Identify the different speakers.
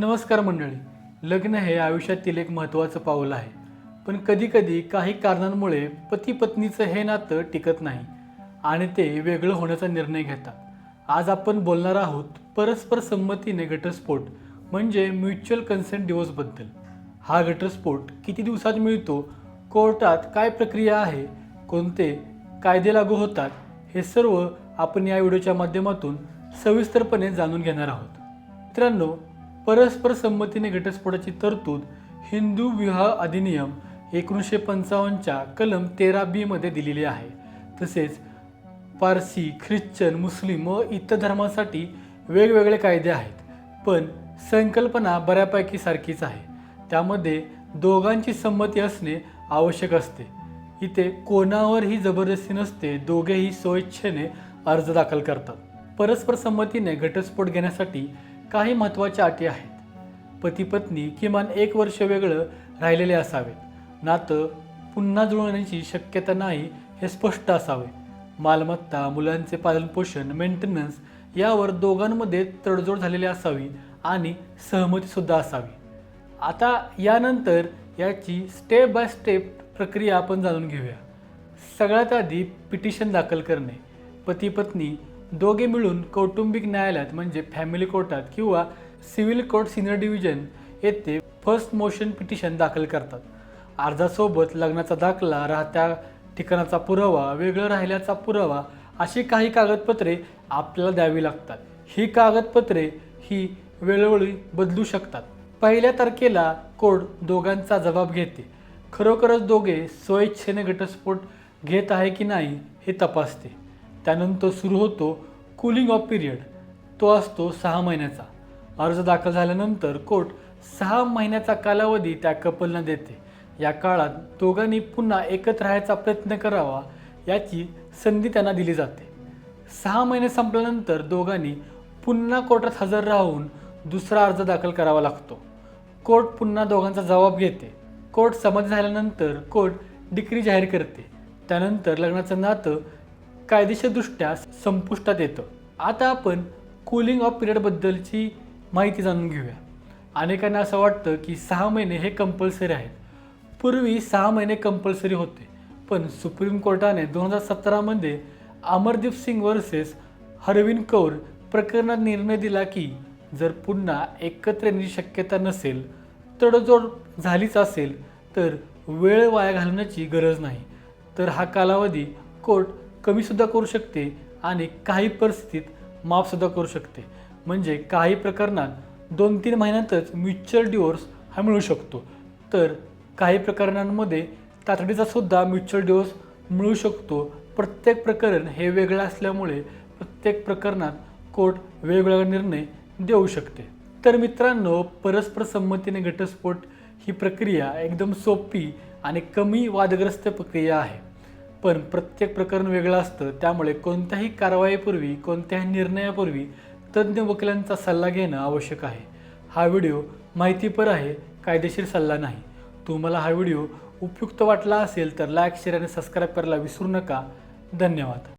Speaker 1: नमस्कार मंडळी. लग्न हे आयुष्यातील एक महत्त्वाचं पाऊल आहे. पण कधीकधी काही कारणांमुळे पती पत्नीचं हे नातं टिकत नाही आणि ते वेगळं होण्याचा निर्णय घेतात. आज आपण बोलणार आहोत परस्पर संमतीने घटस्फोट म्हणजे म्युच्युअल कन्सेंट डिवोर्सबद्दल हा घटस्फोट किती दिवसात मिळतो कोर्टात काय प्रक्रिया आहे कोणते कायदे लागू होतात हे सर्व आपण या व्हिडिओच्या माध्यमातून सविस्तरपणे जाणून घेणार आहोत. मित्रांनो परस्पर संमतीने घटस्फोटाची तरतूद हिंदू विवाह अधिनियम एकोणीसशे पंचावन्नच्या कलम तेरा बीमध्ये दिलेली आहे. तसेच पारसी ख्रिश्चन मुस्लिम व इतर धर्मासाठी वेगवेगळे कायदे आहेत पण संकल्पना बऱ्यापैकी सारखीच आहे. त्यामध्ये दोघांची संमती असणे आवश्यक असते. इथे कोणावरही जबरदस्ती नसते दोघेही स्वेच्छेने अर्ज दाखल करतात. परस्पर संमतीने घटस्फोट घेण्यासाठी काही महत्त्वाच्या अटी आहेत. पती पत्नी किमान एक वर्ष वेगळं राहिलेले असावेत. नातं पुन्हा जुळवण्याची शक्यता नाही हे स्पष्ट असावे. मालमत्ता मुलांचे पालनपोषण मेंटेनन्स यावर दोघांमध्ये तडजोड झालेली असावी आणि सहमतीसुद्धा असावी. आता यानंतर याची स्टेप बाय स्टेप प्रक्रिया आपण जाणून घेऊया. सगळ्यात आधी पिटिशन दाखल करणे. पती पत्नी दोघे मिळून कौटुंबिक न्यायालयात म्हणजे फॅमिली कोर्टात किंवा सिव्हिल कोर्ट सिनियर डिव्हिजन येथे फर्स्ट मोशन पिटिशन दाखल करतात. अर्जासोबत लग्नाचा दाखला राहत्या ठिकाणाचा पुरावा वेगळं राहिल्याचा पुरावा अशी काही कागदपत्रे आपल्याला द्यावी लागतात. ही कागदपत्रे ही वेळोवेळी बदलू शकतात. पहिल्या तारखेला कोर्ट दोघांचा जबाब घेते. खरोखरच दोघे स्वेच्छेने घटस्फोट घेत आहे की नाही हे तपासते. त्यानंतर सुरू होतो कुलिंग ऑफ पिरियड तो असतो सहा महिन्याचा. अर्ज दाखल झाल्यानंतर कोर्ट सहा महिन्याचा कालावधी त्या कपलना देते. या काळात दोघांनी पुन्हा एकत्र राहायचा प्रयत्न करावा याची संधी त्यांना दिली जाते. सहा महिने संपल्यानंतर दोघांनी पुन्हा कोर्टात हजर राहून दुसरा अर्ज दाखल करावा लागतो. कोर्ट पुन्हा दोघांचा जबाब घेते. कोर्ट समज झाल्यानंतर कोर्ट डिक्री जाहीर करते. त्यानंतर लग्नाचं नातं कायदेशीरदृष्ट्या संपुष्टात येतं. आता आपण कूलिंग ऑफ पिरियडबद्दलची माहिती जाणून घेऊया. अनेकांना असं वाटतं की सहा महिने हे कंपल्सरी आहेत. पूर्वी सहा महिने कंपल्सरी होते. पण सुप्रीम कोर्टाने दोन हजार सतरामध्ये अमरदीप सिंग वर्सेस हरविंद कौर प्रकरणात निर्णय दिला की जर पुन्हा एकत्र येण्याची शक्यता नसेल तडजोड झालीच असेल तर वेळ वाया घालवण्याची गरज नाही. तर हा कालावधी कोर्ट कमीसुद्धा करू शकते आणि काही परिस्थितीत माफसुद्धा करू शकते. म्हणजे काही प्रकरणात दोन तीन महिन्यातच म्युच्युअल डिवोर्स हा मिळू शकतो. तर काही प्रकरणांमध्ये तातडीचा सुद्धा म्युच्युअल डिवोर्स मिळू शकतो. प्रत्येक प्रकरण हे वेगळं असल्यामुळे प्रत्येक प्रकरणात कोर्ट वेगवेगळा निर्णय देऊ शकते. तर मित्रांनो परस्पर संमतीने घटस्फोट ही प्रक्रिया एकदम सोपी आणि कमी वादग्रस्त प्रक्रिया आहे. पण प्रत्येक प्रकरण वेगळं असतं. त्यामुळे कोणत्याही कारवाईपूर्वी कोणत्याही निर्णयापूर्वी तज्ज्ञ वकिलांचा सल्ला घेणं आवश्यक आहे. हा व्हिडिओ माहितीपर आहे कायदेशीर सल्ला नाही. तुम्हाला हा व्हिडिओ उपयुक्त वाटला असेल तर लाईक शेअर आणि सबस्क्राईब करायला विसरू नका. धन्यवाद.